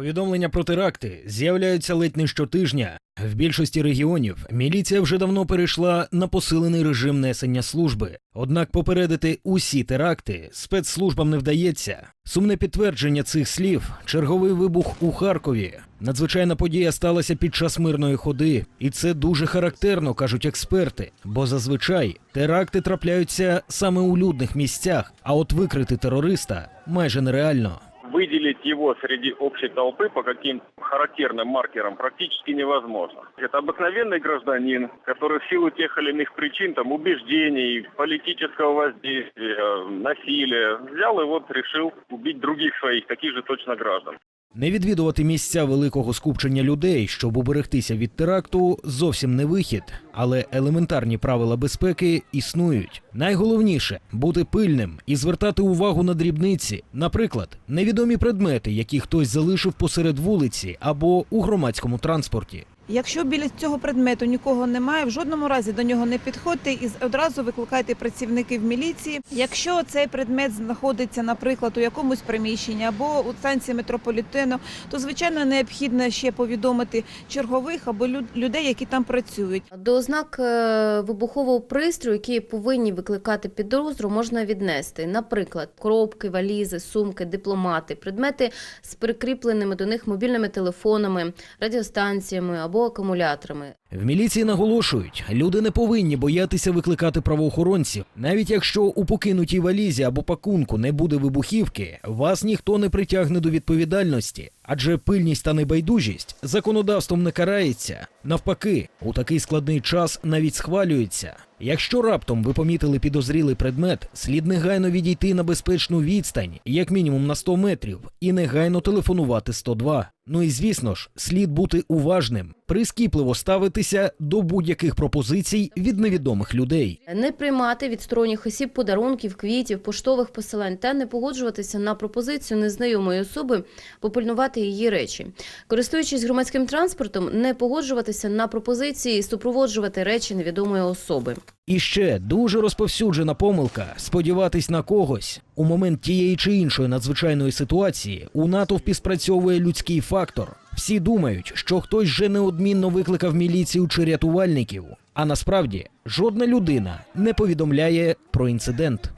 Повідомлення про теракти з'являються ледь не щотижня. В більшості регіонів міліція вже давно перейшла на посилений режим несення служби. Однак попередити усі теракти спецслужбам не вдається. Сумне підтвердження цих слів черговий вибух у Харкові. Надзвичайна подія сталася під час мирної ходи, і це дуже характерно, кажуть експерти. Бо зазвичай теракти трапляються саме у людних місцях, а от викрити терориста майже нереально. Выделить его среди общей толпы по каким характерным маркерам практически невозможно. Это обыкновенный гражданин, который в силу тех или иных причин, там, убеждений, политического воздействия, насилия, взял и вот решил убить других своих, таких же точно граждан. Не відвідувати місця великого скупчення людей, щоб уберегтися від теракту, зовсім не вихід, але елементарні правила безпеки існують. Найголовніше бути пильним і звертати увагу на дрібниці, наприклад, невідомі предмети, які хтось залишив посеред вулиці або у громадському транспорті. Якщо біля цього предмету нікого немає, в жодному разі до нього не підходьте і одразу викликайте працівників міліції. Якщо цей предмет знаходиться, наприклад, у якомусь приміщенні або у станції метрополітену, то звичайно необхідно ще повідомити чергових або людей, які там працюють. До ознак е, вибухового пристрою, які повинні викликати підозру, можна віднести, наприклад, коробки, валізи, сумки, дипломати, предмети з прикріпленими до них мобільними телефонами, радіостанціями або акумуляторами. В міліції наголошують, люди не повинні боятися викликати правоохоронців. Навіть якщо у покинутій валізі або пакунку не буде вибухівки, вас ніхто не притягне до відповідальності, адже пильність та небайдужість законодавством не карається. Навпаки, у такий складний час навіть схвалюється. Якщо раптом ви помітили підозрілий предмет, слід негайно відійти на безпечну відстань, як мінімум на 100 метрів, і негайно телефонувати 102. Ну і звісно ж, слід бути уважним, прискіпливо ставитися до будь-яких пропозицій від невідомих людей. Не приймати від сторонніх осіб подарунків, квітів, поштових посилань та не погоджуватися на пропозицію незнайомої особи попильнувати її речі. Користуючись громадським транспортом, не погоджуватися на пропозиції супроводжувати речі невідомої особи. І ще дуже розповсюджена помилка сподіватись на когось. У момент тієї чи іншої надзвичайної ситуації у натовпі спрацьовує людський фактор. Всі думають, що хтось вже неодмінно викликав міліцію чи рятувальників. А насправді жодна людина не повідомляє про інцидент.